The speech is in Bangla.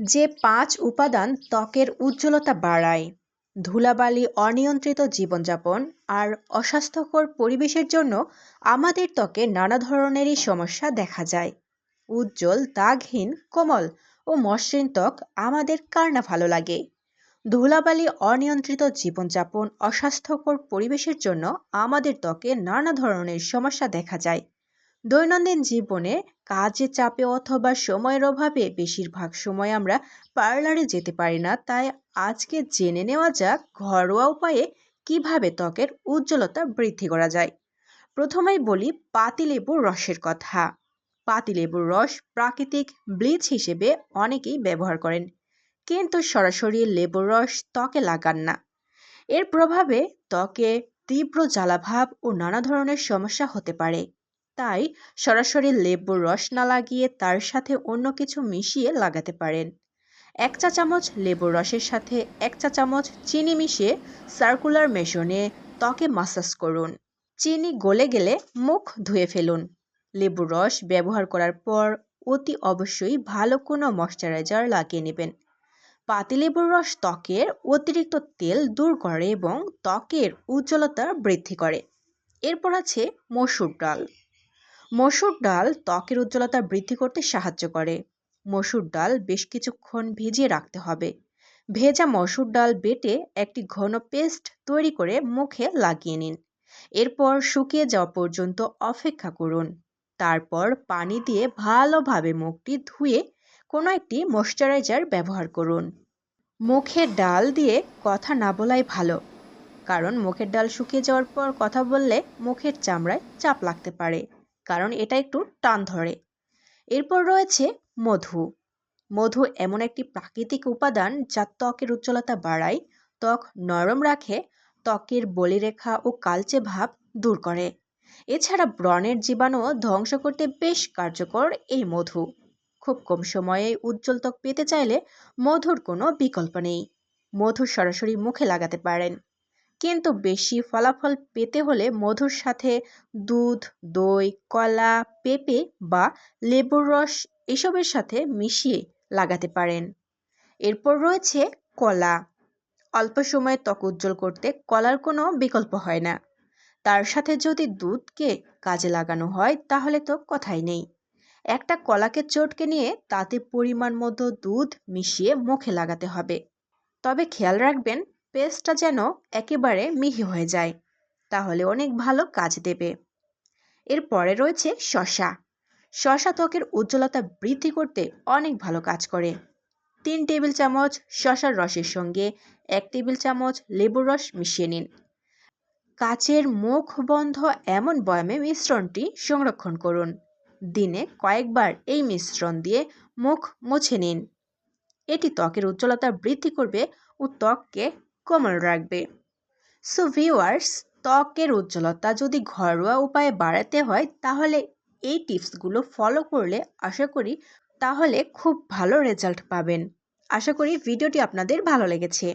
যে পাঁচ উপাদান ত্বকের উজ্জ্বলতা বাড়ায়, ধুলাবালি, অনিয়ন্ত্রিত জীবনযাপন আর অস্বাস্থ্যকর পরিবেশের জন্য আমাদের ত্বকে নানা ধরনেরই সমস্যা দেখা যায়। উজ্জ্বল, দাগহীন, কোমল ও মসৃণ ত্বক আমাদের কার না ভালো লাগে? ধুলাবালি, অনিয়ন্ত্রিত জীবনযাপন, অস্বাস্থ্যকর পরিবেশের জন্য আমাদের ত্বকে নানা ধরনের সমস্যা দেখা যায়। দৈনন্দিন জীবনে কাজে চাপে অথবা সময়ের অভাবে বেশিরভাগ সময় আমরা পার্লারে যেতে পারি না। তাই আজকে জেনে নেওয়া যাক ঘরোয়া উপায়ে কীভাবে ত্বকের উজ্জ্বলতা বৃদ্ধি করা যায়। প্রথমেই বলি পাতিলেবুর রসের কথা। পাতিলেবুর রস প্রাকৃতিক ব্লিচ হিসেবে অনেকেই ব্যবহার করেন। কিন্তু সরাসরি লেবুর রস ত্বকে লাগান না। এর প্রভাবে ত্বকে তীব্র জ্বালাভাব ও নানা ধরনের সমস্যা হতে পারে। তাই সরাসরি লেবুর রস না লাগিয়ে তার সাথে অন্য কিছু মিশিয়ে লাগাতে পারেন। এক চা চামচ লেবুর রসের সাথে এক চা চামচ চিনি মিশিয়ে সার্কুলার মেশনে ত্বকে মাসাজ করুন। চিনি গলে গেলে মুখ ধুয়ে ফেলুন। লেবুর রস ব্যবহার করার পর অতি অবশ্যই ভালো কোনো ময়শ্চারাইজার লাগিয়ে নেবেন। পাতিলেবুর রস ত্বকের অতিরিক্ত তেল দূর করে এবং ত্বকের উজ্জ্বলতা বৃদ্ধি করে। এরপর আছে মসুর ডাল। মসুর ডাল ত্বকের উজ্জ্বলতা বৃদ্ধি করতে সাহায্য করে। মসুর ডাল বেশ কিছুক্ষণ ভিজিয়ে রাখতে হবে। ভেজা মসুর ডাল বেটে একটি ঘন পেস্ট তৈরি করে মুখে লাগিয়ে নিন। এরপর শুকিয়ে যাওয়া পর্যন্ত অপেক্ষা করুন। তারপর পানি দিয়ে ভালোভাবে মুখটি ধুয়ে কোনো একটি ময়শ্চারাইজার ব্যবহার করুন। মুখে ডাল দিয়ে কথা না বলাই ভালো, কারণ মুখের ডাল শুকিয়ে যাওয়ার পর কথা বললে মুখের চামড়ায় চাপ লাগতে পারে। কারণ এটা একটু টান ধরে। এরপর রয়েছে মধু। মধু এমন একটি প্রাকৃতিক উপাদান যা ত্বকের উজ্জ্বলতা বাড়ায়, ত্বক নরম রাখে, ত্বকের বলিরেখা ও কালচে ভাব দূর করে। এছাড়া ব্রণের জীবাণু ধ্বংস করতে বেশ কার্যকর এই মধু। খুব কম সময়ে উজ্জ্বল ত্বক পেতে চাইলে মধুর কোনো বিকল্প নেই। মধু সরাসরি মুখে লাগাতে পারেন। কিন্তু বেশি ফলাফল পেতে হলে মধুর সাথে দুধ, দই, কলা, পেঁপে বা লেবুর রস এসবের সাথে মিশিয়ে লাগাতে পারেন। এরপর রয়েছে কলা। অল্প সময়ে ত্বক উজ্জ্বল করতে কলার কোনো বিকল্প হয় না। তার সাথে যদি দুধকে কাজে লাগানো হয়, তাহলে তো কথাই নেই। একটা কলাকে চটকে নিয়ে তাতে পরিমাণ মতো দুধ মিশিয়ে মুখে লাগাতে হবে। তবে খেয়াল রাখবেন পেস্টটা যেন একেবারে মিহি হয়ে যায়, তাহলে অনেক ভালো কাজ দেবে। এরপরে রয়েছে শশা শশা ত্বকের উজ্জ্বলতা বৃদ্ধি করতে অনেক ভালো কাজ করে। তিন টেবিল চামচ শশার রসের সঙ্গে এক টেবিল চামচ লেবুর রস মিশিয়ে নিন। কাচের মুখ বন্ধ এমন বয়ামে মিশ্রণটি সংরক্ষণ করুন। দিনে কয়েকবার এই মিশ্রণ দিয়ে মুখ মুছে নিন। এটি ত্বকের উজ্জ্বলতা বৃদ্ধি করবে ও ত্বককে কোমল রাখবে। সো ভিউয়ার্স ত্বকের উজ্জ্বলতা যদি ঘরোয়া উপায়ে বাড়াতে হয়, তাহলে এই টিপসগুলো ফলো করলে আশা করি তাহলে খুব ভালো রেজাল্ট পাবেন। আশা করি ভিডিওটি আপনাদের ভালো লেগেছে।